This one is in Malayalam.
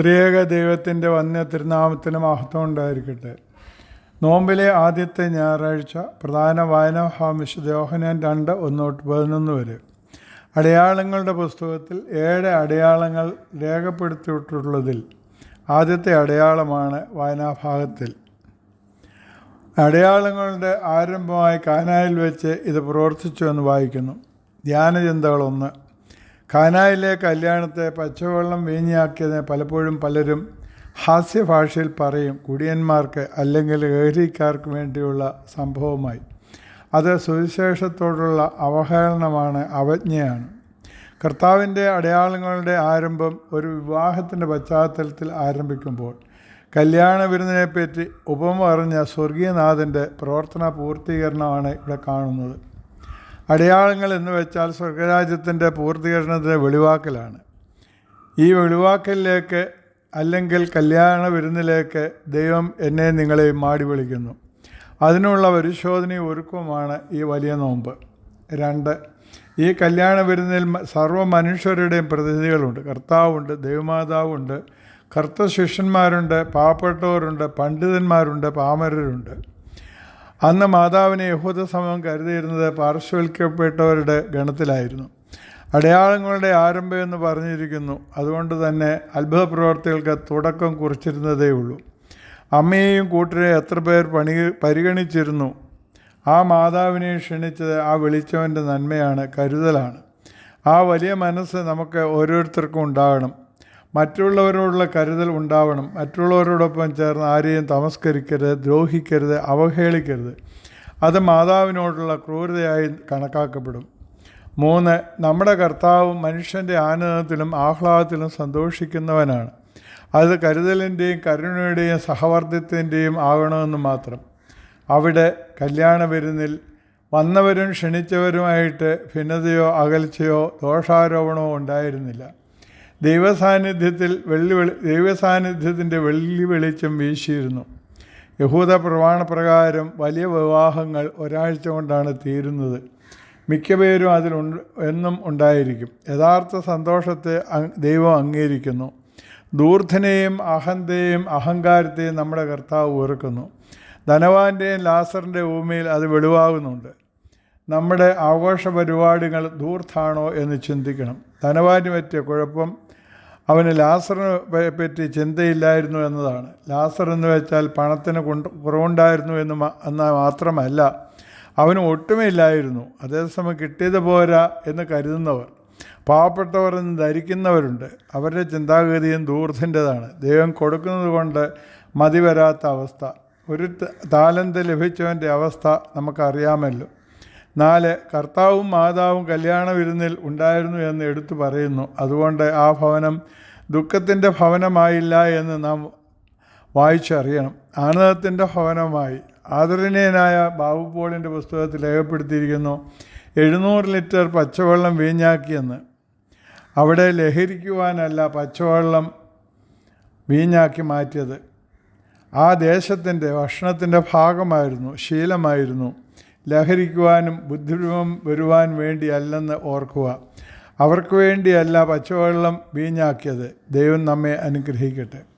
ത്രിയേക ദൈവത്തിന്റെ വന്യ തിരുനാമത്തിന് മഹത്വം ഉണ്ടായിരിക്കട്ടെ. നോമ്പിലെ ആദ്യത്തെ ഞായറാഴ്ച പ്രധാന വായന വിശുദ്ധ യോഹനാൻ രണ്ട് ഒന്നോട്ട് പതിനൊന്ന് വരെ. അടയാളങ്ങളുടെ പുസ്തകത്തിൽ ഏഴ് അടയാളങ്ങൾ രേഖപ്പെടുത്തിയിട്ടുള്ളതിൽ ആദ്യത്തെ അടയാളമാണ് വായനാഭാഗത്തിൽ. അടയാളങ്ങളുടെ ആരംഭമായി കാനായിൽ വെച്ച് ഇത് പ്രവർത്തിച്ചു എന്ന് വായിക്കുന്നു. ധ്യാനചിന്തകളൊന്ന്. കാനായിലെ കല്യാണത്തെ പച്ചവെള്ളം വീഞ്ഞാക്കിയതിനെ പലപ്പോഴും പലരും ഹാസ്യഭാഷയിൽ പറയും. കുടിയന്മാർക്ക് അല്ലെങ്കിൽ ഏഹരിക്കാർക്ക് വേണ്ടിയുള്ള സംഭവമായി. അത് സുവിശേഷത്തോടുള്ള അവഹേളനമാണ് അവജ്ഞയാണ്. കർത്താവിന്റെ അടയാളങ്ങളുടെ ആരംഭം ഒരു വിവാഹത്തിന്റെ പശ്ചാത്തലത്തിൽ ആരംഭിക്കുമ്പോൾ കല്യാണ വിരുന്നിനെപ്പറ്റി ഉപമ അറിഞ്ഞ സ്വർഗീയനാഥന്റെ പ്രവർത്തന പൂർത്തീകരണമാണ് ഇവിടെ കാണുന്നത്. അടയാളങ്ങൾ എന്ന് വെച്ചാൽ സ്വർഗരാജ്യത്തിന്റെ പൂർത്തീകരണത്തിന്റെ വെളിവാക്കലാണ്. ഈ വെളിവാക്കലിലേക്ക് അല്ലെങ്കിൽ കല്യാണ വിരുന്നിലേക്ക് ദൈവം എന്നെ നിങ്ങളെ മാടി വിളിക്കുന്നു. അതിനുള്ള പരിശോധനയും ഒരുക്കവുമാണ് ഈ വലിയ നോമ്പ്. രണ്ട് ഈ കല്യാണ വിരുന്നിൽ സർവ മനുഷ്യരുടെയും പ്രതിനിധികളുണ്ട്. കർത്താവുണ്ട് ദൈവമാതാവുണ്ട് കർത്ത ശിഷ്യന്മാരുണ്ട് പാവപ്പെട്ടവരുണ്ട് പണ്ഡിതന്മാരുണ്ട് പാമരരുണ്ട്. അന്ന് മാതാവിനെ യഹൂദ സമൂഹം കരുതിയിരുന്നത് പാർശ്വവൽക്കപ്പെട്ടവരുടെ ഗണത്തിലായിരുന്നു. അടയാളങ്ങളുടെ ആരംഭം എന്ന് പറഞ്ഞിരിക്കുന്നു. അതുകൊണ്ട് തന്നെ അത്ഭുത പ്രവർത്തികൾക്ക് തുടക്കം കുറിച്ചിരുന്നതേ ഉള്ളൂ. അമ്മയെയും കൂട്ടരെ എത്ര പേർ പണി പരിഗണിച്ചിരുന്നു? ആ മാതാവിനെ ക്ഷണിച്ചത് ആ വിളിച്ചവന്റെ നന്മയാണ് കരുതലാണ്. ആ വലിയ മനസ്സ് നമുക്ക് ഓരോരുത്തർക്കും ഉണ്ടാകണം. മറ്റുള്ളവരോടുള്ള കരുതൽ ഉണ്ടാവണം. മറ്റുള്ളവരോടൊപ്പം ചേർന്ന് ആരെയും തമസ്കരിക്കരുത് ദ്രോഹിക്കരുത് അവഹേളിക്കരുത്. അത് മാതാവിനോടുള്ള ക്രൂരതയായി കണക്കാക്കപ്പെടും. മൂന്ന് നമ്മുടെ കർത്താവ് മനുഷ്യന്റെ ആനന്ദത്തിലും ആഹ്ലാദത്തിലും സന്തോഷിക്കുന്നവനാണ്. അത് കരുതലിന്റെയും കരുണയുടെയും സഹവർദ്ധ്യത്തിന്റെയും ആകണമെന്ന് മാത്രം. അവിടെ കല്യാണ വിരുന്നിൽ വന്നവരും ക്ഷണിച്ചവരുമായിട്ട് ഭിന്നതയോ അകൽച്ചയോ ദോഷാരോപണമോ ഉണ്ടായിരുന്നില്ല. ദൈവസാന്നിധ്യത്തിൽ വെള്ളി വെളി ദൈവസാന്നിധ്യത്തിന്റെ വെള്ളി വെളിച്ചം വീശിയിരുന്നു. യഹൂദ പ്രമാണപ്രകാരം വലിയ വിവാഹങ്ങൾ ഒരാഴ്ച കൊണ്ടാണ് തീരുന്നത്. മിക്ക പേരും അതിൽ എന്നും ഉണ്ടായിരിക്കും. യഥാർത്ഥ സന്തോഷത്തെ ദൈവം അംഗീകരിക്കുന്നു. ദൂർധനെയും അഹന്തയെയും അഹങ്കാരത്തെയും നമ്മുടെ കർത്താവ് ഓർക്കുന്നു ധനവാന്റെയും ലാസറിന്റെ ഭൂമിയിൽ അത് വെളിവാകുന്നുണ്ട്. നമ്മുടെ ആഘോഷ പരിപാടികൾ ധൂർത്താണോ എന്ന് ചിന്തിക്കണം. ധനവാന് പറ്റിയ കുഴപ്പം അവന് ലാസറിനെ പറ്റി ചിന്തയില്ലായിരുന്നു എന്നതാണ്. ലാസർ എന്ന് വെച്ചാൽ പണത്തിന് കുറവുണ്ടായിരുന്നു എന്ന് എന്നാൽ മാത്രമല്ല അവന് ഒട്ടുമില്ലായിരുന്നു. അതേസമയം കിട്ടിയത് പോരാ എന്ന് കരുതുന്നവർ പാവപ്പെട്ടവർ എന്ന് ധരിക്കുന്നവരുണ്ട്. അവരുടെ ചിന്താഗതിയും ദൂർത്തിന്റെതാണ് ദൈവം കൊടുക്കുന്നത് കൊണ്ട് മതി വരാത്ത അവസ്ഥ. ഒരു താലന്ത് ലഭിച്ചവന്റെ അവസ്ഥ നമുക്കറിയാമല്ലോ. നാല് കർത്താവും മാതാവും കല്യാണ വിരുന്നിൽ ഉണ്ടായിരുന്നു എന്ന് എടുത്തു പറയുന്നു. അതുകൊണ്ട് ആ ഭവനം ദുഃഖത്തിന്റെ ഭവനമായില്ല എന്ന് നാം വായിച്ചറിയണം. ആനന്ദത്തിന്റെ ഭവനമായി. ആദരണീയനായ ബാബുപോളിന്റെ പുസ്തകത്തിൽ രേഖപ്പെടുത്തിയിരിക്കുന്നു എഴുന്നൂറ് ലിറ്റർ പച്ചവെള്ളം വീഞ്ഞാക്കിയെന്ന്. അവിടെ ലഹരിക്കുവാനല്ല പച്ചവെള്ളം വീഞ്ഞാക്കി മാറ്റിയത്. ആ ദേശത്തിന്റെ ഭക്ഷണത്തിന്റെ ഭാഗമായിരുന്നു ശീലമായിരുന്നു. ലഹരിക്കുവാനും ബുദ്ധിഭ്രമം വരുവാൻ വേണ്ടിയല്ലെന്ന് ഓർക്കുക. അവർക്ക് വേണ്ടിയല്ല പച്ചവെള്ളം വീഞ്ഞാക്കിയത്. ദൈവം നമ്മെ അനുഗ്രഹിക്കട്ടെ.